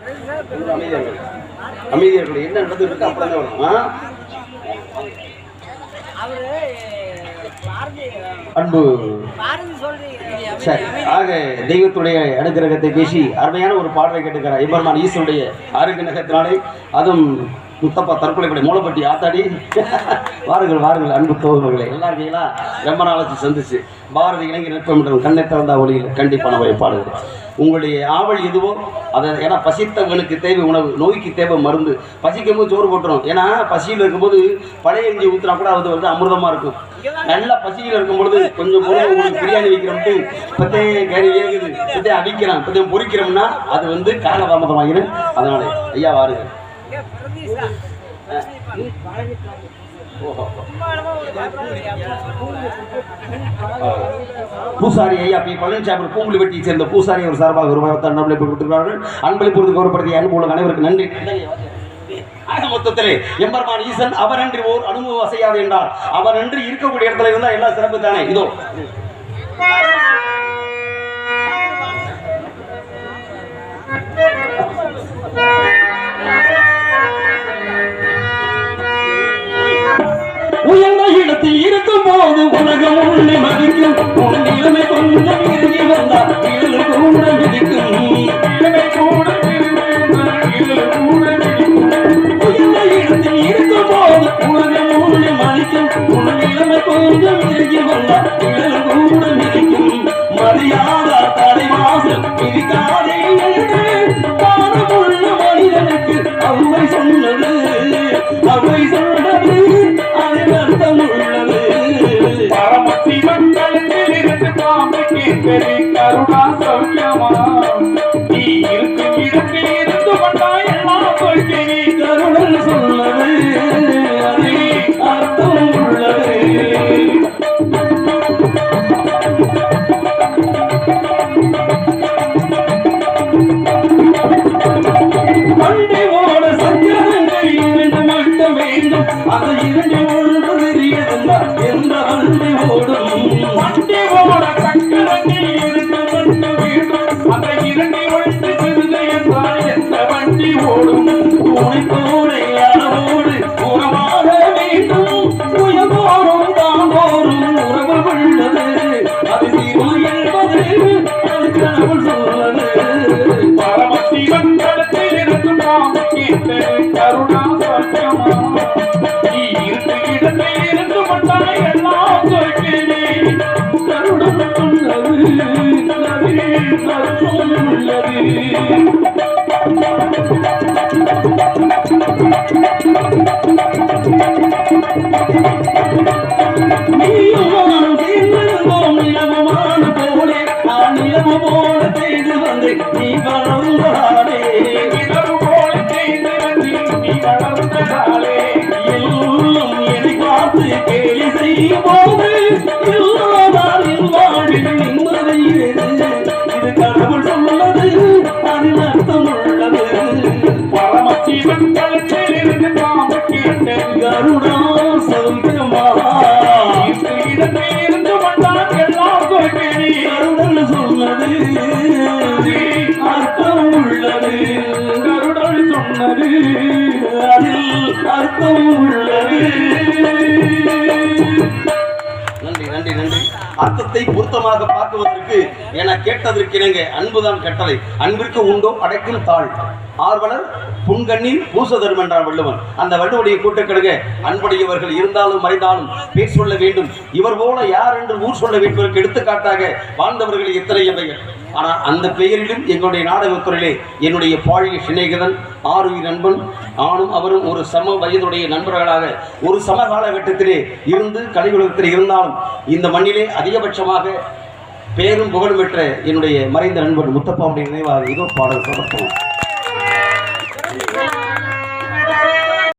கொஞ்சம் அமைதியா இருங்க. அமைதியா இருக்கணும் என்ன நடந்துட்டு இருக்கு அப்புறம் தான் அன்பு சரி ஆக தெய்வத்துடைய அனுகிரகத்தை பேசி அருமையான ஒரு பாடலை கேட்டுக்கிறார் எம்பெருமான் ஈஸ்வருடைய ஆரோக்கியநகத்தினாலே அதுவும் முத்தப்பா தற்கொலை படை மூலப்பட்டி ஆத்தாடி. வாருங்கள் வாருங்கள் அன்பு தோழர்களே நல்லா இருக்கீங்களா? ரொம்ப நாளாச்சு சந்திச்சு. பாரதி இளைஞர் நட்பமன்றம் கண்ணை திறந்த ஒளியில் கண்டிப்பான வழிபாடுகள் உங்களுடைய ஆவல் எதுவோ அதை ஏன்னா பசித்தவனுக்கு தேவை உணவு நோய்க்கு தேவை மருந்து. பசிக்கும் போது சோறு போட்டுரும். ஏன்னா பசியில் இருக்கும்போது பழைய இஞ்சி ஊற்றினா கூட அது வந்து அமிர்தமாக இருக்கும். நல்லா பசியில் இருக்கும் பொழுது கொஞ்சம் பொருள் உங்களுக்கு பிரியாணி வைக்கிறோம்ட்டு பத்தே கறி வேகுது பத்தே அவிக்கிறோம் பத்தே பொறிக்கிறோம்னா அது வந்து காலதாமதமாகிடும் அதனால ஐயா வாருங்க ஒரு. பூசாரி ஐயா பி பழனிசாமி பூங்குழி வெட்டியை சேர்ந்த பூசாரி அவர் சார்பாக ஒரு ரூபாய் அன்பளிப்பு கொடுத்திருக்கிறார்கள். அன்பளிப்பு கௌரவப்படுத்திய அன்பு உலக அனைவருக்கு நன்றி. ஆக மொத்தத்திலே எம்பெருமான் ஈசன் அவரன்றி ஓர் அனுபவம் அசையாது என்றார். அவரன்றி இருக்கக்கூடிய இடத்துல இருந்தால் எல்லாம் சிறப்பு தானே? இதோ. உயர்ந்த baby got it அது இரண்டு ஒன்று தெரியவில்லை என்ற வண்டி ஓடும் வண்டி ஓட சக்கரத்தில் இருந்து கொண்டு வீடும் அதை இரண்டி ஒழித்து சிறுதை என்றால் எந்த வண்டி ஓடும் அளவோடு வேண்டும் உறவு அது தீர்வு என்பது அது கடவுள் கருடல் சொன்னது அதில் அர்த்தம் உள்ளது. அர்த்தத்தை பொருத்தமாக பார்க்குவதற்கு என கேட்டதற்கு இணங்க அன்புதான் கட்டளை. அன்பிற்கு உண்டோ அடைக்கும் தாழ் ஆர்வலர் புன்கண்ணீர் பூசதரும் என்றார் வள்ளுவன் அந்த வள்ளுவடைய கூட்டக்கிழங்க அன்புடையவர்கள் இருந்தாலும் மறைந்தாலும் பேர் சொல்ல வேண்டும். இவர் போல யார் என்று ஊர் சொல்ல வேண்டுவதற்கு எடுத்துக்காட்டாக வாழ்ந்தவர்கள் எத்தனை எவைகள் ஆனால் அந்த பெயரிலும் எங்களுடைய நாடகத்துறையிலே என்னுடைய பாழிய சிநேகிதன் ஆறுயிர் நண்பன் ஆணும் அவரும் ஒரு சம வயதுடைய நண்பர்களாக ஒரு சமகாலகட்டத்திலே இருந்து கலையுலகத்தில் இருந்தாலும் இந்த மண்ணிலே அதிகபட்சமாக பேரும் புகழும் பெற்ற என்னுடைய மறைந்த நண்பர் முத்தப்பாவுடைய நினைவாக இதோ பாடல் சமர்ப்பணம்